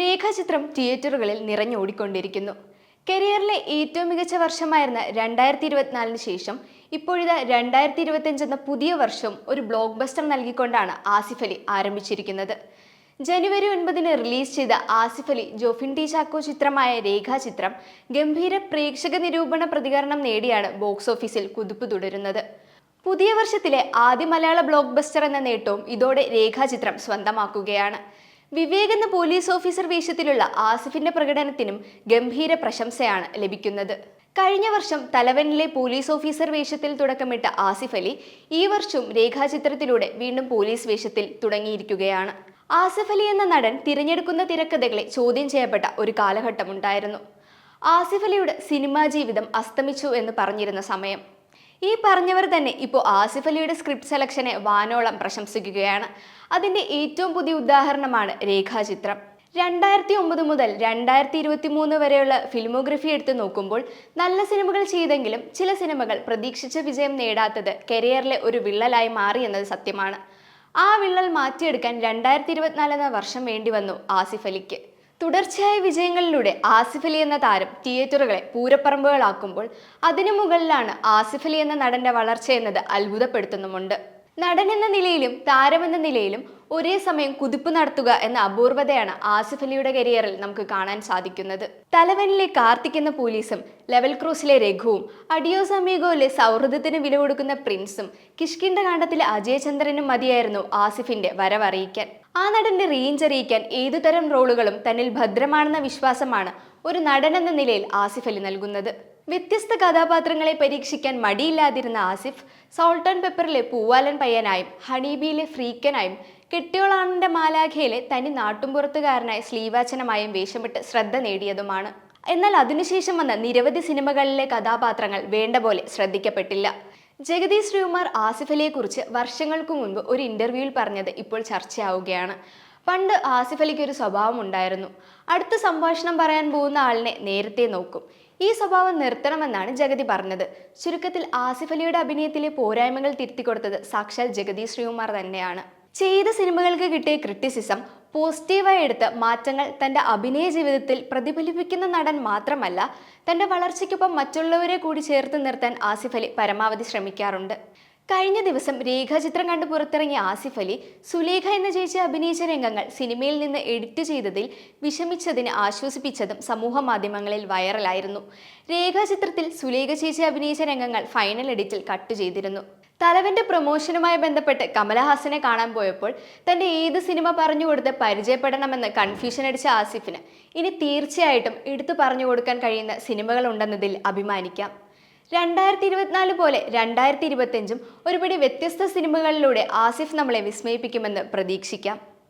രേഖാചിത്രം തിയേറ്ററുകളിൽ നിറഞ്ഞോടിക്കൊണ്ടിരിക്കുന്നു കരിയറിലെ ഏറ്റവും മികച്ച വർഷമായിരുന്ന രണ്ടായിരത്തി ഇരുപത്തിനാലിന് ശേഷം ഇപ്പോഴിതാ രണ്ടായിരത്തി ഇരുപത്തിയഞ്ച് എന്ന പുതിയ വർഷം ഒരു ബ്ലോക്ക് ബസ്റ്റർ നൽകിക്കൊണ്ടാണ് ആസിഫ് അലി ആരംഭിച്ചിരിക്കുന്നത്. ജനുവരി ഒൻപതിന് റിലീസ് ചെയ്ത ആസിഫ് അലി ജോഫിൻ ടി ചാക്കോ ചിത്രമായ രേഖാചിത്രം ഗംഭീര പ്രേക്ഷക നിരൂപണ പ്രതികരണം നേടിയാണ് ബോക്സ് ഓഫീസിൽ കുതിപ്പ് തുടരുന്നത്. പുതിയ വർഷത്തിലെ ആദ്യ മലയാള ബ്ലോക്ക് ബസ്റ്റർ എന്ന നേട്ടവും ഇതോടെ രേഖാചിത്രം സ്വന്തമാക്കുകയാണ്. വിവേക് എന്ന പോലീസ് ഓഫീസർ വേഷത്തിലുള്ള ആസിഫിന്റെ പ്രകടനത്തിനും ഗംഭീര പ്രശംസയാണ് ലഭിക്കുന്നത്. കഴിഞ്ഞ വർഷം തലവനിലെ പോലീസ് ഓഫീസർ വേഷത്തിൽ തുടക്കമിട്ട ആസിഫ് അലി ഈ വർഷവും രേഖാചിത്രത്തിലൂടെ വീണ്ടും പോലീസ് വേഷത്തിൽ തുടങ്ങിയിരിക്കുകയാണ്. ആസിഫ് അലി എന്ന നടൻ തിരഞ്ഞെടുക്കുന്ന തിരക്കഥകളെ ചോദ്യം ചെയ്യപ്പെട്ട ഒരു കാലഘട്ടമുണ്ടായിരുന്നു. ആസിഫ് അലിയുടെ സിനിമാ ജീവിതം അസ്തമിച്ചു എന്ന് പറഞ്ഞിരുന്ന സമയം. ഈ പറഞ്ഞവർ തന്നെ ഇപ്പോൾ ആസിഫ് അലിയുടെ സ്ക്രിപ്റ്റ് സെലക്ഷനെ വാനോളം പ്രശംസിക്കുകയാണ്. അതിന്റെ ഏറ്റവും പുതിയ ഉദാഹരണമാണ് രേഖാചിത്രം. രണ്ടായിരത്തി ഒമ്പത് മുതൽ രണ്ടായിരത്തി ഇരുപത്തി മൂന്ന് വരെയുള്ള ഫിലിമോഗ്രഫി എടുത്തു നോക്കുമ്പോൾ നല്ല സിനിമകൾ ചെയ്തെങ്കിലും ചില സിനിമകൾ പ്രതീക്ഷിച്ച വിജയം നേടാത്തത് കരിയറിലെ ഒരു വിള്ളലായി മാറി എന്നത് സത്യമാണ്. ആ വിള്ളൽ മാറ്റിയെടുക്കാൻ രണ്ടായിരത്തി ഇരുപത്തിനാല് എന്ന വർഷം വേണ്ടി വന്നു ആസിഫ് അലിക്ക്. തുടർച്ചയായ വിജയങ്ങളിലൂടെ ആസിഫ് അലി എന്ന താരം തിയേറ്ററുകളെ പൂരപ്പറമ്പുകളാക്കുമ്പോൾ അതിനു മുകളിലാണ് ആസിഫ് അലി എന്ന നടന്റെ വളർച്ച എന്നത് അത്ഭുതപ്പെടുത്തുന്നുമുണ്ട്. നടൻ എന്ന നിലയിലും താരമെന്ന നിലയിലും ഒരേ സമയം കുതിപ്പ് നടത്തുക എന്ന അപൂർവതയാണ് ആസിഫ് അലിയുടെ കരിയറിൽ നമുക്ക് കാണാൻ സാധിക്കുന്നത്. തലവനിലെ കാർത്തിക് എന്ന പോലീസും ലെവൽ ക്രൂസിലെ രഘുവും അഡിയോസ് അമീഗോയിലെ സൗഹൃദത്തിന് വില കൊടുക്കുന്ന പ്രിൻസും കിഷ്കിണ്ട കാണ്ഡത്തിലെ അജയചന്ദ്രനും മതിയായിരുന്നു ആസിഫിന്റെ വരവറിയിക്കാൻ. ആ നടന്റെ റേഞ്ച് അറിയിക്കാൻ ഏതുതരം റോളുകളും തന്നിൽ ഭദ്രമാണെന്ന വിശ്വാസമാണ് ഒരു നടൻ എന്ന നിലയിൽ ആസിഫ് അലി നൽകുന്നത്. വ്യത്യസ്ത കഥാപാത്രങ്ങളെ പരീക്ഷിക്കാൻ മടിയില്ലാതിരുന്ന ആസിഫ് സോൾട്ട് ആൻഡ് പെപ്പറിലെ പൂവാലൻ പയ്യനായും ഹണീബിയിലെ ഫ്രീക്കനായും കെട്ടിയോളാണന്റെ മാലാഖയിലെ തനി നാട്ടുംപുറത്തുകാരനായ ശ്ലീവാചനമായും വേഷമിട്ട് ശ്രദ്ധ നേടിയതുമാണ്. എന്നാൽ അതിനുശേഷം വന്ന നിരവധി സിനിമകളിലെ കഥാപാത്രങ്ങൾ വേണ്ട പോലെ ശ്രദ്ധിക്കപ്പെട്ടില്ല. ജഗദീഷ് ശ്രീകുമാർ ആസിഫ് അലിയെക്കുറിച്ച് വർഷങ്ങൾക്ക് മുൻപ് ഒരു ഇന്റർവ്യൂവിൽ പറഞ്ഞത് ഇപ്പോൾ ചർച്ചയാവുകയാണ്. പണ്ട് ആസിഫ് അലിക്ക് ഒരു സ്വഭാവം ഉണ്ടായിരുന്നു. അടുത്ത സംഭാഷണം പറയാൻ പോകുന്ന ആളിനെ നേരത്തെ നോക്കും. ഈ സ്വഭാവം നിർത്തണമെന്നാണ് ജഗതി പറഞ്ഞത്. ചുരുക്കത്തിൽ ആസിഫ് അലിയുടെ അഭിനയത്തിലെ പോരായ്മകൾ തിരുത്തിക്കൊടുത്തത് സാക്ഷാൽ ജഗതി ശ്രീകുമാർ തന്നെയാണ്. ചെയ്ത സിനിമകൾക്ക് കിട്ടിയ ക്രിറ്റിസിസം പോസിറ്റീവായി എടുത്ത് മാറ്റങ്ങൾ തന്റെ അഭിനയ ജീവിതത്തിൽ പ്രതിഫലിപ്പിക്കുന്ന നടൻ മാത്രമല്ല തന്റെ വളർച്ചയ്ക്കൊപ്പം മറ്റുള്ളവരെ കൂടി ചേർത്ത് നിർത്താൻ ആസിഫ് അലി പരമാവധി ശ്രമിക്കാറുണ്ട്. കഴിഞ്ഞ ദിവസം രേഖാചിത്രം കണ്ട് പുറത്തിറങ്ങിയ ആസിഫ് അലി സുലേഖ എന്ന ചേച്ചി അഭിനയിച്ച രംഗങ്ങൾ സിനിമയിൽ നിന്ന് എഡിറ്റ് ചെയ്തതിൽ വിഷമിച്ചതിന് ആശ്വസിപ്പിച്ചതും സമൂഹ മാധ്യമങ്ങളിൽ വൈറലായിരുന്നു. രേഖാചിത്രത്തിൽ സുലേഖ ചേച്ചി അഭിനയിച്ച രംഗങ്ങൾ ഫൈനൽ എഡിറ്റിൽ കട്ട് ചെയ്തിരുന്നു. തലവന്റെ പ്രൊമോഷനുമായി ബന്ധപ്പെട്ട് കമലഹാസനെ കാണാൻ പോയപ്പോൾ തന്റെ ഏത് സിനിമ പറഞ്ഞു കൊടുത്ത് പരിചയപ്പെടണമെന്ന് കൺഫ്യൂഷൻ അടിച്ച ആസിഫിന് ഇനി തീർച്ചയായിട്ടും എടുത്തു പറഞ്ഞു കൊടുക്കാൻ കഴിയുന്ന സിനിമകൾ ഉണ്ടെന്നതിൽ അഭിമാനിക്കാം. രണ്ടായിരത്തി ഇരുപത്തിനാല് പോലെ രണ്ടായിരത്തി ഇരുപത്തിയഞ്ചും ഒരുപടി വ്യത്യസ്ത സിനിമകളിലൂടെ ആസിഫ് നമ്മളെ വിസ്മയിപ്പിക്കുമെന്ന് പ്രതീക്ഷിക്കാം.